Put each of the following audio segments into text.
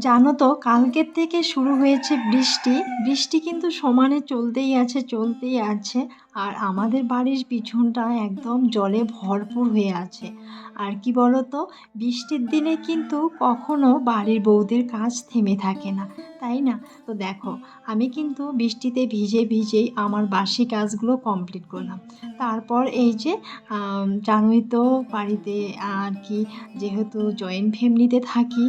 জানো তো কালকের থেকে শুরু হয়েছে বৃষ্টি। বৃষ্টি কিন্তু সমানে চলতেই আছে চলতেই আছে। আর আমাদের বাড়ির পিছনটা একদম জলে ভরপুর হয়ে আছে। আর কি বলো তো বৃষ্টির দিনে কিন্তু কখনো বাড়ির বউদের কাজ থেমে থাকে না, তাই না? তো দেখো, আমি কিন্তু বৃষ্টিতে ভিজে ভিজেই আমার বাসি কাজগুলো কমপ্লিট করলাম। তারপর এই যে জানোই তো বাড়িতে আর কি, যেহেতু জয়েন্ট ফ্যামিলিতে থাকি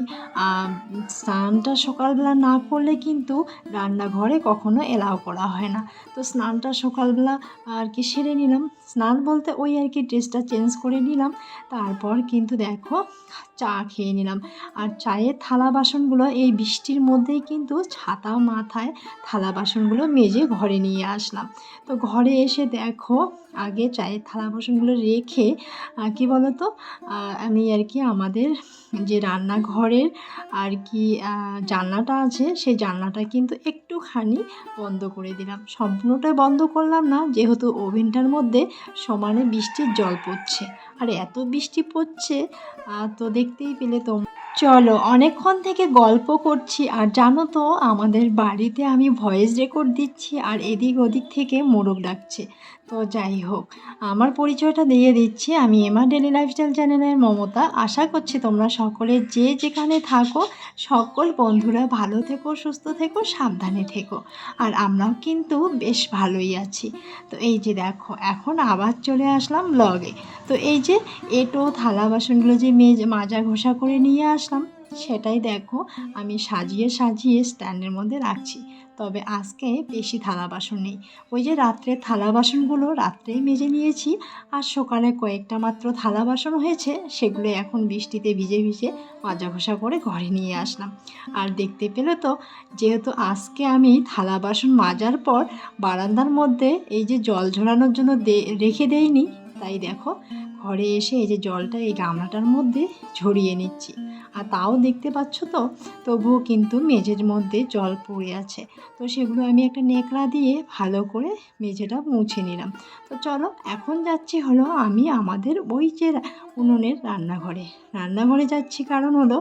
স্নানটা সকালবেলা না করলে কিন্তু রান্নাঘরে কখনো এলাও করা হয় না। তো স্নানটা সকালবেলা আর কি সেরে নিলাম। স্নান বলতে ওই আর কি ড্রেসটা চেঞ্জ করে নিলাম। তারপর কিন্তু দেখো চা খেয়ে নিলাম। আর চায়ের থালা বাসনগুলো এই বৃষ্টির মধ্যেই কিন্তু ছাতা মাথায় থালা বাসনগুলো মেজে ঘরে নিয়ে আসলাম। তো ঘরে এসে দেখো আগে চায়ের থালা বাসনগুলো রেখে কী বলো তো আমি আর কি আমাদের যে রান্নাঘরের আর কি জানলাটা আছে, সেই জানলাটা কিন্তু একটুখানি বন্ধ করে দিলাম। সম্পূর্ণটাই বন্ধ করলাম না, যেহেতু ওভেনটার মধ্যে সমানে বৃষ্টির জল পড়ছে। আর এত বৃষ্টি পড়ছে তো দেখতেই পেলে তো চলো, অনেকক্ষণ থেকে গল্প করছি, আর জানো তো, আমাদের বাড়িতে আমি ভয়েস রেকর্ড দিচ্ছি, আর এদিক ওদিক থেকে মোরগ ডাকছে। তো যাই হোক, আমার পরিচয়টা দিয়ে দিচ্ছি। আমি এমা ডেলি লাইফস্টাইল চ্যানেলের মমতা। আশা করছি তোমরা সকলে যে যেখানে থাকো, সকল বন্ধুরা ভালো থেকো, সুস্থ থেকো, সাবধানে থেকো। আর আমরাও কিন্তু বেশ ভালোই আছি। তো এই যে দেখো, এখন আবার চলে আসলাম ব্লগে তো এই যে এটো, থালা বাসনগুলো যে মেজ, মাজা ঘষা করে নিয়ে আসলাম, সেটাই দেখো, আমি সাজিয়ে সাজিয়ে স্ট্যান্ডের মধ্যে রাখছি। তবে আজকে বেশি থালা বাসন নেই। ওই যে রাত্রে থালা বাসনগুলো রাত্রেই মেজে নিয়েছি আর সকালে কয়েকটা মাত্র থালা বাসন হয়েছে, সেগুলো এখন বৃষ্টিতে ভিজে ভিজে মাজা ঘষা করে ঘরে নিয়ে আসলাম। আর দেখতে পেলে তো, যেহেতু আজকে আমি থালা বাসন মাজার পর বারান্দার মধ্যে এই যে জল ঝরানোর জন্য রেখে দেইনি তাই দেখো, ঘরে এসে এই যে জলটা, এই গামলাটার মধ্যে ঝরিয়ে নিচ্ছি। আর তাও দেখতে পাচ্ছ তো, তবুও কিন্তু মেঝের মধ্যে জল পড়ে আছে। তো সেগুলো আমি একটা নেকড়া দিয়ে ভালো করে মেঝেটা মুছে নিলাম। তো চলো, এখন যাচ্ছি হলো আমি আমাদের ওই যে উনুনের রান্নাঘরে। রান্নাঘরে যাচ্ছি কারণ হলো,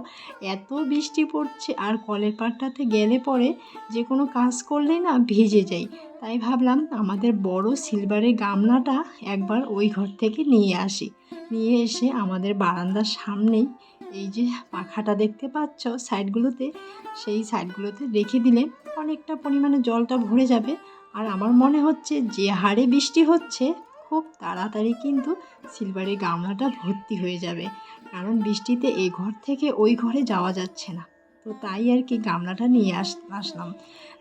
এত বৃষ্টি পড়ছে আর কলের পাড়টাতে গেলে পরে যে কোনো কাজ করলেই না ভিজে যাই। তাই ভাবলাম আমাদের বড় সিলভারের গামলাটা একবার ওই ঘর থেকে নিয়ে আসি। নিয়ে এসে আমাদের বারান্দার সামনেই এই যে পাখাটা দেখতে পাচ্ছ সাইডগুলোতে সেই সাইডগুলোতে রেখে দিলে অনেকটা পরিমাণে জলটা ভরে যাবে। আর আমার মনে হচ্ছে যে হারে বৃষ্টি হচ্ছে, খুব তাড়াতাড়ি কিন্তু সিলভারের গামলাটা ভর্তি হয়ে যাবে। কারণ বৃষ্টিতে এই ঘর থেকে ওই ঘরে যাওয়া যাচ্ছে না। তো তাই আর কি গামলাটা নিয়ে আস, আসলাম।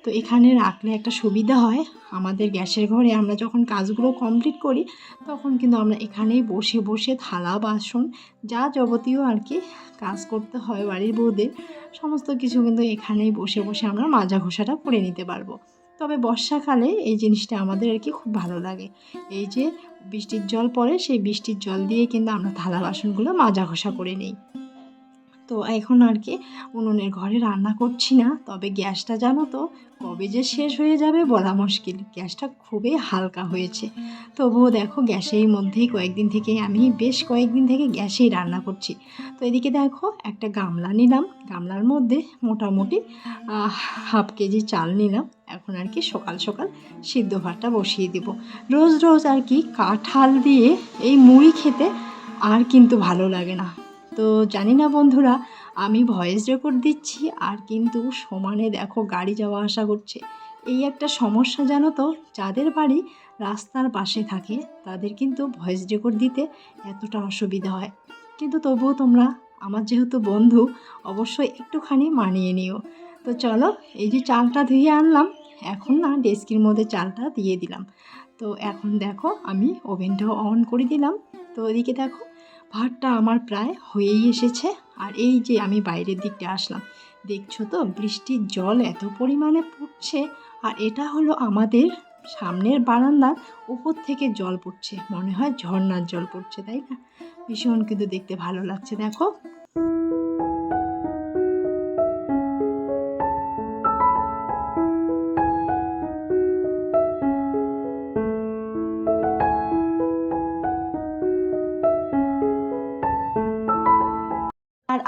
তো এখানে রাখলে একটা সুবিধা হয়। আমাদের গ্যাসের ঘরে আমরা যখন কাজগুলো কমপ্লিট করি, তখন কিন্তু আমরা এখানেই বসে বসে থালা, বাসন, যা যাবতীয় আর কি কাজ করতে হয় বাড়ির বউদের, সমস্ত কিছু কিন্তু এখানেই বসে বসে আমরা মাজা ঘষাটা করে নিতে পারব। তবে বর্ষাকালে এই জিনিসটা আমাদের আর কি খুব ভালো লাগে। এই যে বৃষ্টির জল পড়ে, সেই বৃষ্টির জল দিয়ে কিন্তু আমরা থালা, বাসনগুলো মাজা ঘষা করে নিই। তো এখন আর কি উনুনের ঘরে রান্না করছি না। তবে গ্যাসটা জানো তো, কবে যে শেষ হয়ে যাবে বলা মুশকিল। গ্যাসটা খুবই হালকা হয়েছে। তবুও দেখো গ্যাসের মধ্যেই কয়েকদিন থেকে আমি বেশ কয়েকদিন থেকে গ্যাসেই রান্না করছি। তো এদিকে দেখো একটা গামলা নিলাম। গামলার মধ্যে মোটামুটি হাফ কেজি চাল নিলাম। এখন আর কি সকাল সকাল সিদ্ধ ভাতটা বসিয়ে দেব। রোজ রোজ আর কি কাঁঠাল দিয়ে এই মুড়ি খেতে আর কিন্তু ভালো লাগে না। তো জানি না বন্ধুরা, আমি ভয়েস রেকর্ড দিচ্ছি আর কিন্তু সমানে দেখো গাড়ি যাওয়া আসা করছে। এই একটা সমস্যা জানো তো, যাদের বাড়ি রাস্তার পাশে থাকে, তাদের কিন্তু ভয়েস রেকর্ড দিতে এতটা অসুবিধা হয়। কিন্তু তবুও তোমরা, আমার যেহেতু বন্ধু, অবশ্যই একটুখানি মানিয়ে নিও। তো চলো, এই যে চালটা ধুয়ে আনলাম, এখন না ডেস্কির মধ্যে চালটা দিয়ে দিলাম। তো এখন দেখো, আমি ওভেনটাও অন করে দিলাম। তো ওদিকে দেখো ভাতটা আমার প্রায় হয়েই এসেছে। আর এই যে আমি বাইরের দিকটা আসলাম, দেখছ তো বৃষ্টির জল এত পরিমাণে পড়ছে, আর এটা হলো আমাদের সামনের বারান্দার উপর থেকে জল পড়ছে। মনে হয় ঝর্নার জল পড়ছে, তাই না? ভীষণ কিন্তু দেখতে ভালো লাগছে, দেখো।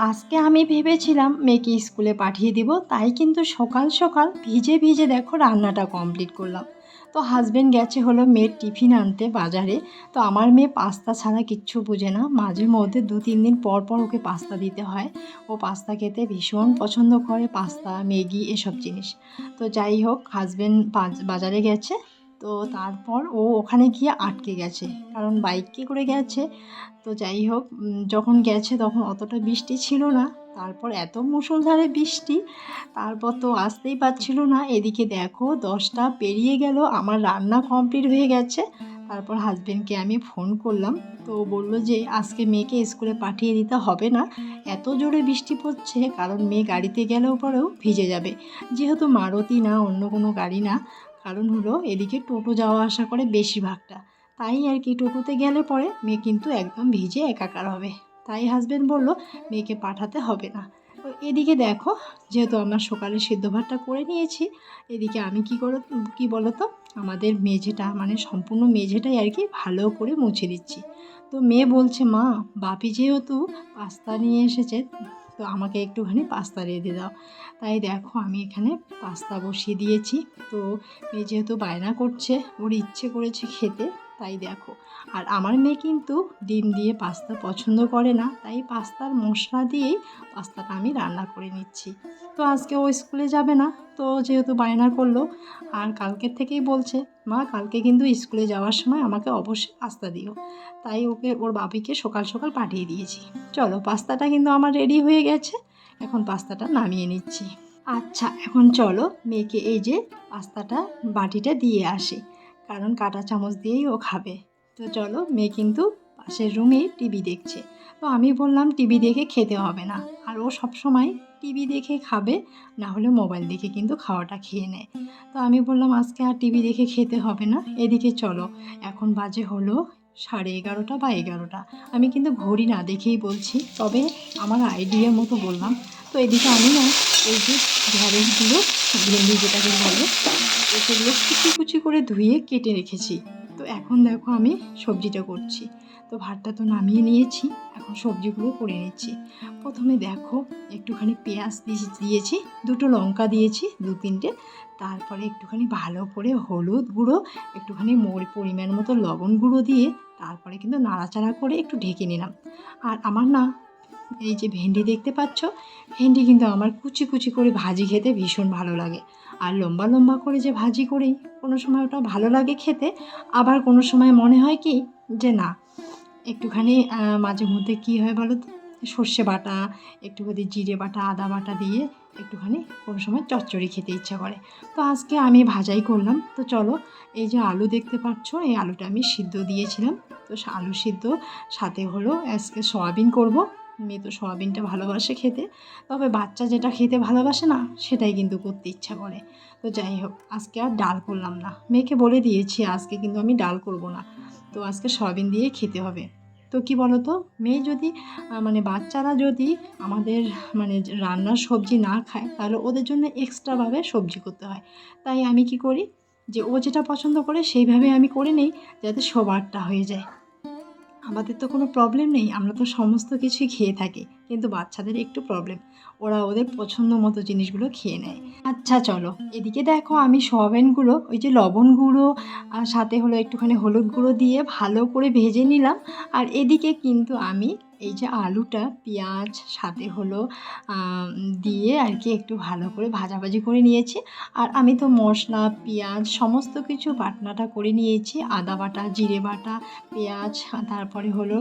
আজকে আমি ভেবেছিলাম মেয়েকে স্কুলে পাঠিয়ে দিব, তাই কিন্তু সকাল সকাল ভিজে ভিজে দেখো রান্নাটা কমপ্লিট করলাম। তো হাজব্যান্ড গেছে হলো মেয়ের টিফিন আনতে বাজারে, তো আমার মেয়ে পাস্তা ছাড়া কিচ্ছু বোঝে না। মাঝে মধ্যে দু, তিন দিন পর পর ওকে পাস্তা দিতে হয়। ও পাস্তা খেতে ভীষণ পছন্দ করে, পাস্তা, ম্যাগি এসব জিনিস। তো যাই হোক হাজব্যান্ড বাজারে গেছে। তো তারপর ও ওখানে গিয়ে আটকে গেছে। কারণ বাইকে করে গেছে। তো যাই হোক যখন গেছে তখন অতটা বৃষ্টি ছিল না। তারপর এত মুষলধারে বৃষ্টি, তারপর তো আসতেই পারছিল না। এদিকে দেখো, দশটা পেরিয়ে গেল, আমার রান্না কমপ্লিট হয়ে গেছে। তারপর হাজবেন্ডকে আমি ফোন করলাম। তো বলল যে, আজকে মেয়েকে স্কুলে পাঠিয়ে দিতে হবে না। এত জোরে বৃষ্টি পড়ছে, কারণ মেয়ে গাড়িতে গেলেও পরেও ভিজে যাবে। যেহেতু মারুতি না, অন্য কোনো গাড়ি না কারণ হলো এদিকে টোটো যাওয়া আসা করে বেশিরভাগটা। তাই আর কি টোটোতে গেলে পরে মেয়ে কিন্তু একদম ভিজে একাকার হবে। তাই হাজবেন্ড বলল, মেয়েকে পাঠাতে হবে না। তো এদিকে দেখো, যেহেতু আমরা সকালে সিদ্ধ ভাতটা করে নিয়েছি, এদিকে আমি কি করে, কি বলো তো আমাদের মেঝেটা মানে সম্পূর্ণ মেঝেটাই আর কি ভালো করে মুছে দিচ্ছি। তো মেয়ে বলছে, মা, বাপি যেহেতু পাস্তা নিয়ে এসেছে তো আমাকে একটুখানি পাস্তা রেঁধে দাও। তাই দেখো আমি এখানে পাস্তা বসিয়ে দিয়েছি। তো মেয়ে যেহেতু বায়না করছে, ওর ইচ্ছে করেছে খেতে তাই দেখো। আর আমার মেয়ে কিন্তু ডিম দিয়ে পাস্তা পছন্দ করে না, তাই পাস্তার মশলা দিয়েই পাস্তাটা আমি রান্না করে নিচ্ছি। তো আজকে ও স্কুলে যাবে না, তো যেহেতু বায়না করল, আর কালকের থেকেই বলছে, মা, কালকে কিন্তু স্কুলে যাওয়ার সময় আমাকে অবশ্যই পাস্তা দিও। তাই ওকে, ওর বাপিকে সকাল সকাল পাঠিয়ে দিয়েছি। চলো, পাস্তাটা কিন্তু আমার রেডি হয়ে গেছে, এখন পাস্তাটা নামিয়ে নিচ্ছি। আচ্ছা এখন চলো, মেয়েকে এই যে পাস্তাটা বাটিটা দিয়ে আসি। কারণ কাঁটা চামচ দিয়েই ও খাবে। তো চলো, মেয়ে কিন্তু পাশের রুমে টিভি দেখছে। তো আমি বললাম, টিভি দেখে খেতে হবে না। আর ও সবসময় টিভি দেখে খাবে, না হলে মোবাইল দেখে কিন্তু খাওয়াটা খেয়ে নেয়। তো আমি বললাম, আজকে আর টিভি দেখে খেতে হবে না, এদিকে চলো। এখন বাজে হলো সাড়ে এগারোটা বা এগারোটা। আমি কিন্তু ঘড়ি না দেখেই বলছি, তবে আমার আইডিয়ার মতো বললাম। তো এদিকে আমি না এই যে ঢ্যাঁড়সগুলো ভেন্ডি যেটাকে বলে তো সেগুলো কুচি কুচি করে ধুয়ে কেটে রেখেছি। তো এখন দেখো আমি সবজিটা করছি। তো ভাতটা তো নামিয়ে নিয়েছি, এখন সবজিগুলো করে নিচ্ছি। প্রথমে দেখো একটুখানি পেঁয়াজ দিয়ে- দিয়েছি, দুটো লঙ্কা দিয়েছি, দু তিনটে। তারপরে একটুখানি ভালো করে হলুদ গুঁড়ো, একটুখানি মোর, পরিমাণ মতো লবণ গুঁড়ো দিয়ে তারপরে কিন্তু নাড়াচাড়া করে একটু ঢেকে নিলাম। আর আমার না এই যে ভেন্ডি দেখতে পাচ্ছ, ভেন্ডি কিন্তু আমার কুচি কুচি করে ভাজি খেতে ভীষণ ভালো লাগে। আর লম্বা লম্বা করে যে ভাজি করি, কোনো সময় ওটা ভালো লাগে খেতে, আবার কোনো সময় মনে হয় কি যে না, একটুখানি মাঝে মধ্যে কী হয় বলো সর্ষে বাটা, একটুখানি জিরে বাটা, আদা বাটা দিয়ে একটুখানি কোনো সময় চচ্চড়ি খেতে ইচ্ছা করে। তো আজকে আমি ভাজাই করলাম। তো চলো, এই যে আলু দেখতে পাচ্ছ, এই আলুটা আমি সিদ্ধ দিয়েছিলাম। তো আলু সিদ্ধ, সাথে হলো আজকে সয়াবিন করব। মেয়ে তো সয়াবিনটা ভালোবাসে খেতে। তবে বাচ্চা যেটা খেতে ভালোবাসে না, সেটাই কিন্তু করতে ইচ্ছা করে। তো যাই হোক, আজকে আর ডাল করলাম না। মেয়েকে বলে দিয়েছি, আজকে কিন্তু আমি ডাল করব না। তো আজকে সয়াবিন দিয়ে খেতে হবে। তো কি বলো তো মেয়ে যদি মানে বাচ্চারা যদি আমাদের মানে রান্নার সবজি না খায়, তাহলে ওদের জন্য এক্সট্রাভাবে সবজি করতে হয়। তাই আমি কি করি, যে ও যেটা পছন্দ করে, সেইভাবে আমি করে নিই, যাতে সবারটা হয়ে যায়। আমাদের তো কোনো প্রবলেম নেই, আমরা তো সমস্ত কিছুই খেয়ে থাকি, কিন্তু বাচ্চাদের একটু প্রবলেম ওরা ওদের পছন্দ মতো জিনিসগুলো খেয়ে নেয়। আচ্ছা চলো। এদিকে দেখো আমি সয়াবিনগুলো ওই যে লবণ গুঁড়ো, আর সাথে হলো একটুখানি হলুদ গুঁড়ো দিয়ে ভালো করে ভেজে নিলাম। আর এদিকে কিন্তু আমি এই যে আলুটা পেঁয়াজ, সাথে হলো দিয়ে আর কি একটু ভালো করে ভাজাভাজি করে নিয়েছি। আর আমি তো মশলা পেঁয়াজ সমস্ত কিছু বাটনাটা করে নিয়েছি। আদা বাটা, জিরে বাটা, পেঁয়াজ, তারপরে হলো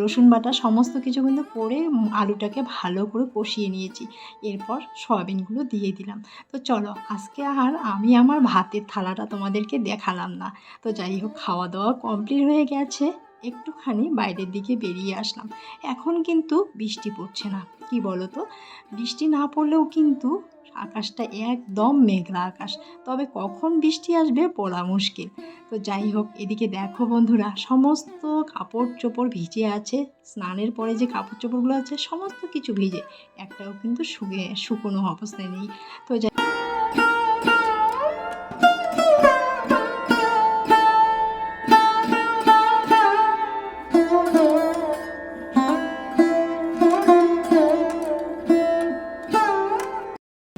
রসুন বাটা সমস্ত কিছু কিন্তু করে আলুটাকে ভালো করে কষিয়ে নিয়েছি। এরপর সয়াবিনগুলো দিয়ে দিলাম। তো চলো, আজকে আর আমি আমার ভাতের থালাটা তোমাদেরকে দেখালাম না। তো যাই হোক, খাওয়া দাওয়া কমপ্লিট হয়ে গেছে। একটুখানি বাইরের দিকে বেরিয়ে আসলাম। এখন কিন্তু বৃষ্টি পড়ছে না। কি তো বৃষ্টি না পড়লেও কিন্তু আকাশটা একদম মেঘলা আকাশ। তবে কখন বৃষ্টি আসবে বলা মুশকিল। তো যাই হোক, এদিকে দেখো বন্ধুরা, সমস্ত কাপড় চোপড় ভিজে আছে। স্নানের পরে যে কাপড় চোপড়গুলো আছে, সমস্ত কিছু ভিজে। একটাও কিন্তু শুকে শুকনো অবস্থায় নেই। তো যাই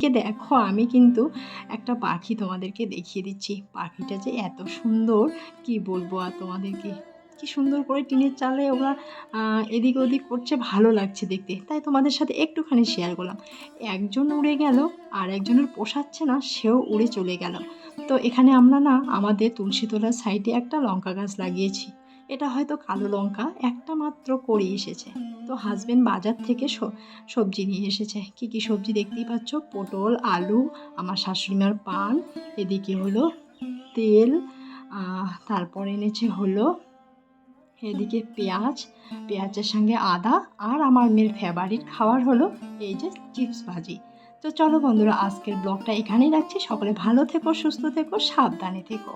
দেখো, আমি কিন্তু একটা পাখি তোমাদেরকে দেখিয়ে দিচ্ছি। পাখিটা যে এত সুন্দর, কি বলব আর তোমাদেরকে? কি সুন্দর করে টিনের চালে ওরা এদিক ওদিক করছে, ভালো লাগছে দেখতে। তাই তোমাদের সাথে একটুখানি শেয়ার করলাম। একজন উড়ে গেল, আর একজনের পোষাচ্ছে না, সেও উড়ে চলে গেল। তো এখানে আমরা না, আমাদের তুলসীতলার সাইডে একটা লঙ্কা গাছ লাগিয়েছি। এটা হয়তো কালো লঙ্কা, একটা মাত্র করে এসেছে। তো হাজবেন্ড বাজার থেকে সবজি নিয়ে এসেছে। কি কি সবজি দেখতেই পাচ্ছ? পটল, আলু, আমার শাশুড়িমার পান, এদিকে হলো তেল তারপর এনেছে হলো এদিকে পেঁয়াজ, পেঁয়াজের সঙ্গে আদা, আর আমার মেয়ের ফেভারিট খাবার হলো এই যে চিপস ভাজি। তো চলো বন্ধুরা, আজকের ব্লগটা এখানেই রাখছি। সকলে ভালো থেকো, সুস্থ থেকো, সাবধানে থেকো।